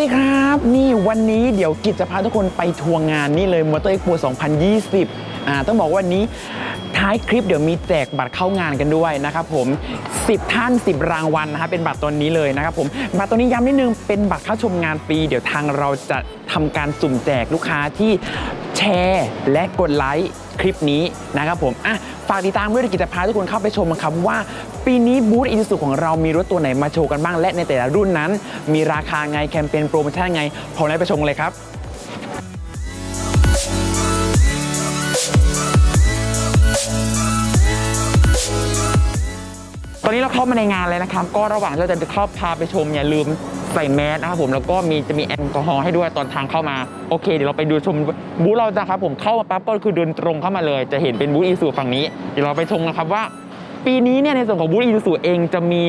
ดีครับ นี่วันนี้เดี๋ยวกิจจะพาทุกคนไปทัวร์งานนี่เลยมอเตอร์เอ็กโป2020 อ่าต้องบอกว่าวันนี้ท้ายคลิปเดี๋ยวมีแจกบัตรเข้างานกันด้วยนะครับผม 10 ท่าน 10 รางวัลนะครับเป็นบัตรตัวนี้เลยนะครับผมบัตรตัวนี้ย้ำนิดนึงเป็นบัตรเข้าชมงานฟรีเดี๋ยวทางเราจะทำการสุ่มแจกลูกค้าที่แชร์และกดไลค์ คลิปนี้นะครับผมอะฝากติดตามด้วยกิจพาทุกคนเข้าไปชมกันครับว่า ปีนี้บูธอินสุของเรามีรถตัวไหนมาโชว์กันบ้างและในแต่ละรุ่นนั้น มีราคาไงแคมเปญโปรโมชั่นไงพร้อมแล้ไปชมเลยครับตอนนี้เราเข้ามาในงานเลยนะครับ ก็ระหว่างเราจะเข้าพาไปชมอย่าลืม ใส่แมสนะครับผมแล้วก็มีจะมีแอลกอฮอล์ให้ด้วยตอนทางเข้ามา โอเค เดี๋ยวเราไปดูชมบูธเรานะครับผมเข้ามาปั๊บก็คือเดินตรงเข้ามาเลย จะเห็นเป็นบูธอีซูฝั่งนี้ เดี๋ยวเราไปชมนะครับว่า ปีนี้เนี่ยในส่วนของบูธอีซูเองจะมี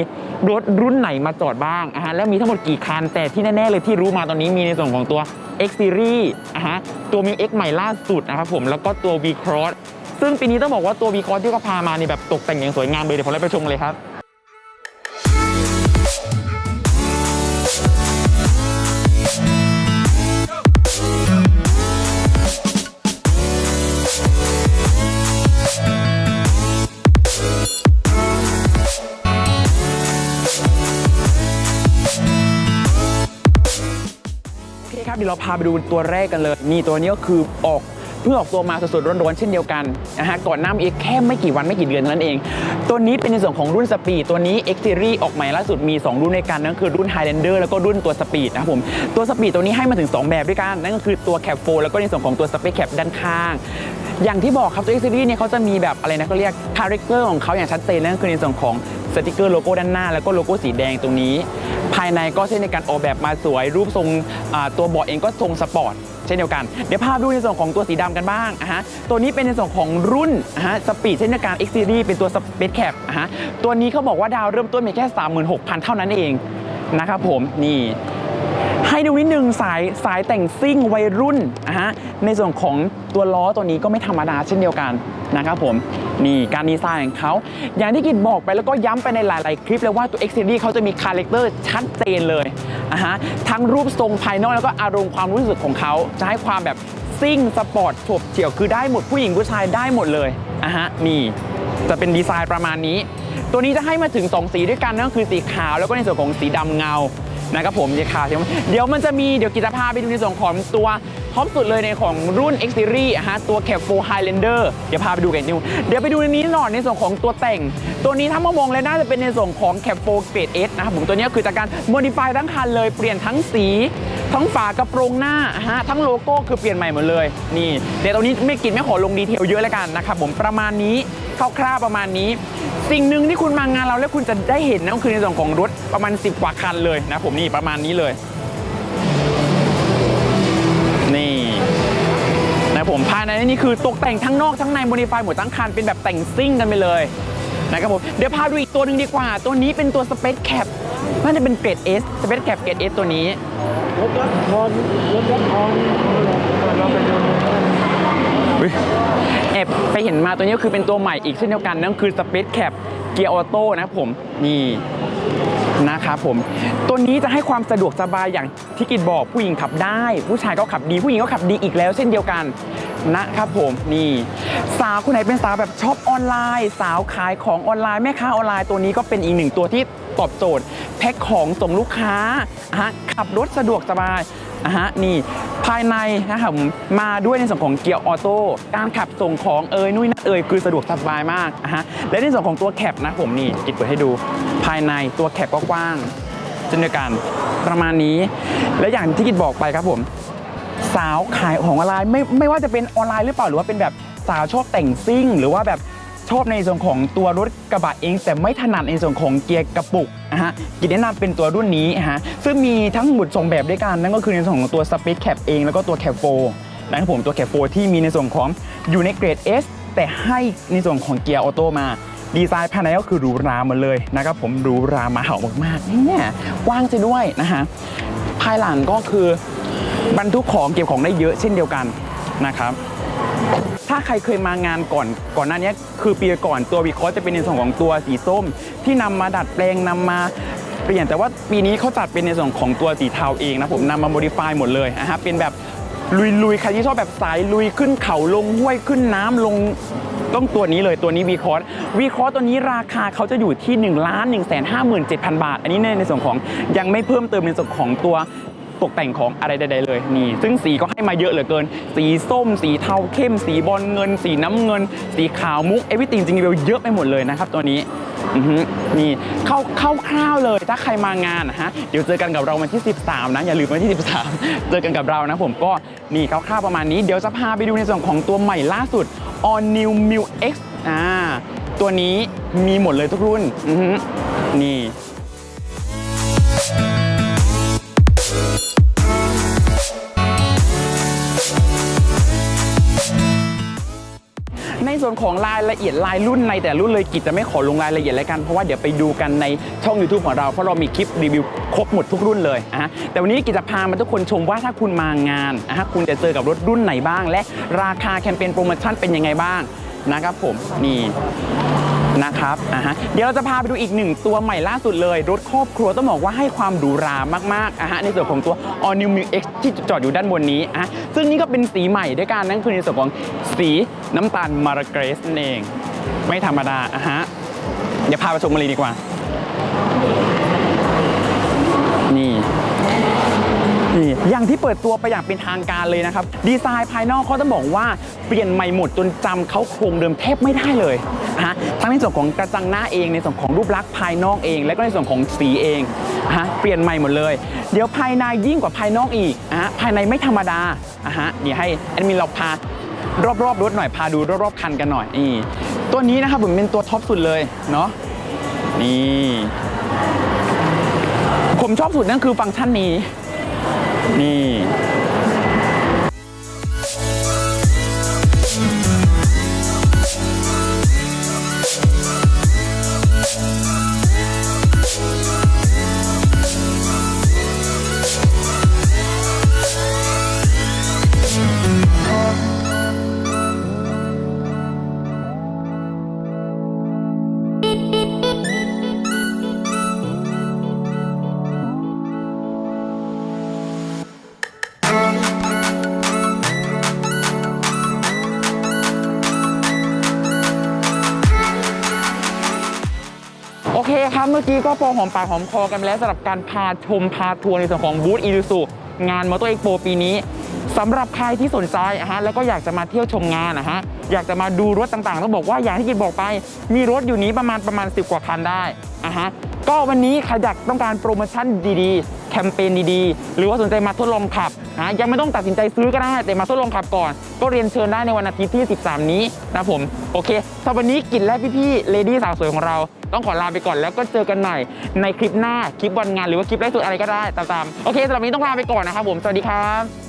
รถรุ่นไหนมาจอดบ้างอะฮะแล้วมีทั้งหมดกี่คัน แต่ที่แน่ๆเลยที่รู้มาตอนนี้มีในส่วนของตัว X Series อะฮะตัวมิว X ใหม่ล่าสุดนะครับผมแล้วก็ตัว V Cross ซึ่งปีนี้ต้องบอกว่าตัว V Cross ที่เขาพามานี่แบบตกแต่งอย่างสวยงามเลยเดี๋ยวผมเราไปชมเลยครับ เราพาไปดูตัวแรกกันเลย นี่ตัวนี้ก็คือออกเพิ่งออกตัวมาสดๆร้อนๆเช่นเดียวกันนะฮะก่อนหน้าอีกแค่ไม่กี่วันไม่กี่เดือนเท่านั้นเอง ตัวนี้เป็นในส่วนของรุ่นสปีดตัวนี้ X Series ออกใหม่ล่าสุดมี 2 รุ่นในกันนั่นคือรุ่น Highlander แล้วก็รุ่นตัวสปีดนะครับผมตัวสปีดตัวนี้ให้มาถึง 2 แบบด้วยกัน นั่นก็คือตัวแคปโฟแล้วก็ในส่วนของตัวสเปคแคปด้านข้าง อย่างที่บอกครับตัว X Series เนี่ยเขาจะมีแบบอะไรนะเขาเรียกคาแรคเตอร์ของเขาอย่างชัดเจนนั่นคือในส่วนของสติกเกอร์โลโก้ด้านหน้าแล้วก็โลโก้สีแดงตรงนี้ ภายในก็เช่นในการออกแบบมาสวยรูปทรงตัวเบาะเองก็ทรงสปอร์ตเช่นเดียวกัน เดี๋ยวพาไปดูในส่วนของตัวสีดำกันบ้างอะฮะ ตัวนี้เป็นในส่วนของรุ่นอะฮะสปีดเช่นเดียวกัน X Series เป็นตัวสเปซแคปอะฮะ ตัวนี้เขาบอกว่าดาวเริ่มต้นเพียงแค่ 36,000 เท่านั้นเองนะครับผม นี่ให้ดูนิดนึงสายสายแต่งซิ่งวัยรุ่นนะฮะในส่วนของตัวล้อตัวนี้ก็ไม่ธรรมดาเช่นเดียวกันนะครับผม นี่การดีไซน์ของเขาอย่างที่กิดบอกไปแล้วก็ย้ำไปในหลาย ๆ คลิปเลยว่าตัว X Series เขาจะมีคาแรคเตอร์ชัดเจนเลยนะฮะทั้งรูปทรงภายนอกแล้วก็อารมณ์ความรู้สึกของเขาจะให้ความแบบซิ่งสปอร์ตฉบเฉี่ยวคือได้หมดผู้หญิงผู้ชายได้หมดเลยอะฮะนี่จะเป็นดีไซน์ประมาณนี้ ตัวนี้จะให้มาถึง 2 สีด้วยกันนั่นก็คือสีขาวแล้วก็ในส่วนของสีดำเงานะครับผมสีขาวใช่ไหมเดี๋ยวมันจะมีเดี๋ยวกิจภาไปดูในส่วนของตัว ท็อปสุดเลยในของรุ่น X Series ฮะตัว Cap 4 Highlander เดี๋ยวพาไปดูกันนิวเดี๋ยวไปดูในนี้หน่อยในส่วนของตัวแต่ง ตัวนี้ถ้ามามองแล้วน่าจะเป็นในส่วนของ Cap 4 Grade S นะครับผมตัวนี้คือจากการ modify ทั้งคันเลยเปลี่ยนทั้งสีทั้งฝากระโปรงหน้าฮะทั้งโลโก้คือเปลี่ยนใหม่หมดเลยนี่เดี๋ยวตรงนี้ไม่กินไม่ขอลงดีเทลเยอะแล้วกันนะครับผมประมาณนี้คร่าวๆประมาณนี้ สิ่งหนึ่งที่คุณมางานเราแล้วคุณจะได้เห็นนั่นก็คือในส่วนของรถประมาณ 10 กว่าคันเลยนะผมนี่ประมาณนี้เลย ผมภายในนี่คือตกแต่งทั้งนอกทั้งในโมดิฟายหมดทั้งคันเป็นแบบแต่งซิ่งกันไปเลยนะครับผมเดี๋ยวพาดูอีกตัวหนึ่งดีกว่า ตัวนี้เป็นตัว Space Cap น่าจะเป็นเกรด S Space Cap เกรด S ตัวนี้รถยัดทอนรถยัดทอนเราไปดูแอบไปเห็นมาตัวนี้ก็คือเป็นตัวใหม่อีกเช่นเดียวกันนั่นคือ Space Cap เกียร์ออโต้นะครับผมนี่นะครับผม ตัวนี้จะให้ความสะดวกสบายอย่างที่กิดบอกผู้หญิงขับได้ ผู้ชายก็ขับดีผู้หญิงก็ขับดีอีกแล้วเช่นเดียวกัน นะครับผมนี่สาวคนไหนเป็นสาวแบบชอบออนไลน์ สาวขายของออนไลน์แม่ค้าออนไลน์ตัวนี้ก็เป็นอีกหนึ่งตัวที่ตอบโจทย์แพ็คของส่งลูกค้าฮะขับรถสะดวกสบายอะฮะนี่ภายในนะครับมาด้วยในส่วนของเกียร์ออโต้การขับส่งของเอ่ยนุ่ยนั่นเอ่ยคือสะดวกสบายมากอะฮะและในส่วนของตัวแคปนะผมนี่กิดเปิดให้ดู ภายในตัวแคปก็กว้างเช่นเดียวกันประมาณนี้ และอย่างที่กิดบอกไปครับผมาวขายของออนไลน์ไม่ไม่ว่าจะเป็นออนไลน์หรือเปล่าหรือว่าเป็นแบบสาวชอบแต่งซิ่ง หรือว่าแบบชอบในส่วนของตัวรถกระบะเอง แต่ไม่ถนัดในส่วนของเกียร์กระปุกนะฮะกินแนะนำเป็นตัวรุ่นนี้ฮะซึ่งมีทั้งหมดสองแบบด้วยกันนั่นก็คือในส่วนของตัว Space Cap เองแล้วก็ตัว Cap 4นะครับผมตัว Cap 4ที่มีในส่วนของอยู่ในเกรด S แต่ให้ในส่วนของเกียร์ออโต้มาดีไซน์ภายในก็คือหรูหราหมดเลยนะครับผมหรูหรามาเห่ามากๆเนี่ยกว้างซะด้วยนะฮะภายหลังก็คือ บรรทุกของเก็บของได้เยอะเช่นเดียวกันนะครับ ถ้าใครเคยมางานก่อนก่อนหน้านี้คือปีก่อนตัววีคอสจะเป็นในส่วนของตัวสีส้ม ที่นำมาดัดแปลงนำมาเปลี่ยนแต่ว่าปีนี้เขาจัดเป็นในส่วนของตัวสีเทาเองนะผมนำมาโมดิฟายหมดเลยนะฮะเป็นแบบลุยๆใครที่ชอบแบบสายลุยขึ้นเขาลงห้วยขึ้นน้ำลงต้องตัวนี้เลยตัวนี้วีคอร์วีคอร์ตัวนี้ราคาเขาจะอยู่ที่1นึ่งล้านหนึ่งแสนห้าหมื่นเจ็ดพันบาท อันนี้ในในส่วนของยังไม่เพิ่มเติมในส่วนของตัว ตกแต่งของอะไรใด ๆ เลยนี่ ซึ่งสีก็ให้มาเยอะเหลือเกิน สีส้ม สีเทาเข้ม สีบอลเงิน สีน้ำเงิน สีขาวมุกเอวิติงจริงๆเยอะไปหมดเลยนะครับตัวนี้นี่เข้าเข้าคร่าวๆเลยถ้าใครมางานนะฮะเดี๋ยวเจอกันกับเราวันที่ 13 นะอย่าลืมวันที่ 13 เจอกันกับเรานะผมก็นี่คร่าวๆประมาณนี้เดี๋ยวจะพาไปดูในส่วนของตัวใหม่ล่าสุด All New m i l X อ่าตัวนี้มีหมดเลยทุกรุ่นนี่ ส่วนของรายละเอียดรายรุ่นในแต่รุ่นเลยกิจจะไม่ขอลงรายละเอียดแล้วกัน เพราะว่าเดี๋ยวไปดูกันในช่อง YouTube ของเรา เพราะเรามีคลิปรีวิวครบหมดทุกรุ่นเลยนะฮะแต่วันนี้กิจจะพามาทุกคนชมว่าถ้าคุณมางานนะฮะคุณจะเจอกับรถรุ่นไหนบ้าง และราคาแคมเปญโปรโมชั่นเป็นยังไงบ้างนะครับผมนี่ นะครับอะฮะเดี๋ยวเราจะพาไปดูอีกหนึ่งตัวใหม่ล่าสุดเลย รถครอบครัวต้องบอกว่าให้ความหรูหรามากๆอะฮะในส่วนของตัว All New Mix ที่จอดอยู่ด้านบนนี้อะซึ่งนี่ก็เป็นสีใหม่ด้วยกันนั่นคือในส่วนของสีน้ำตาลมาร์เกรสนั่นเอง ไม่ธรรมดาอะฮะเดี๋ยวพาไปชมมาเลยดีกว่า นี่ นี่อย่างที่เปิดตัวไปอย่างเป็นทางการเลยนะครับ ดีไซน์ภายนอกเขาต้องบอกว่าเปลี่ยนใหม่หมดจนจำเขาโครงเดิมแทบไม่ได้เลยฮะทั้งในส่วนของกระจังหน้าเองในส่วนของรูปลักษณ์ภายนอกเอง และก็ในส่วนของสีเองฮะเปลี่ยนใหม่หมดเลย เดี๋ยวภายในยิ่งกว่าภายนอกอีกฮะภายในไม่ธรรมดาอะฮะเดี๋ยวให้แอดมินเราพารอบๆรถหน่อยพาดูรอบๆคันกันหน่อยนี่ตัวนี้นะครับผมเป็นตัวท็อปสุดเลยเนาะนี่ผมชอบสุดนั่นคือฟังก์ชันนี้ นี่ นี้ก็พอหอมปากหอมคอกันแล้วสำหรับการพาชมพาทัวร์ในส่วนของบูธอี u ูงานมอเตอร์เอ็กโปปีนี้สำหรับใครที่สนใจนะฮะแล้วก็อยากจะมาเที่ยวชมงานนะฮะอยากจะมาดูรถต่างๆต้องบอกว่าอย่างที่กินบอกไป มีรถอยู่นี้ประมาณประมาณ 10 กว่าคันได้อะฮะ ก็วันนี้ใครอยากต้องการโปรโมชั่นดีๆ แคมเปญดีๆ หรือว่าสนใจมาทดลองขับนะยังไม่ต้องตัดสินใจซื้อก็ได้ แต่มาทดลองขับก่อน ก็เรียนเชิญได้ในวันอาทิตย์ที่ 13 นี้นะผม โอเคสำหรับวันนี้กินและพี่ๆเลดี้สาวสวยของเรา ต้องขอลาไปก่อนแล้วก็เจอกันใหม่ในคลิปหน้าคลิปวันงานหรือว่าคลิปไลฟ์สดอะไรก็ได้ตามๆโอเคสำหรับวันนี้ต้องลาไปก่อนนะครับผมสวัสดีครับ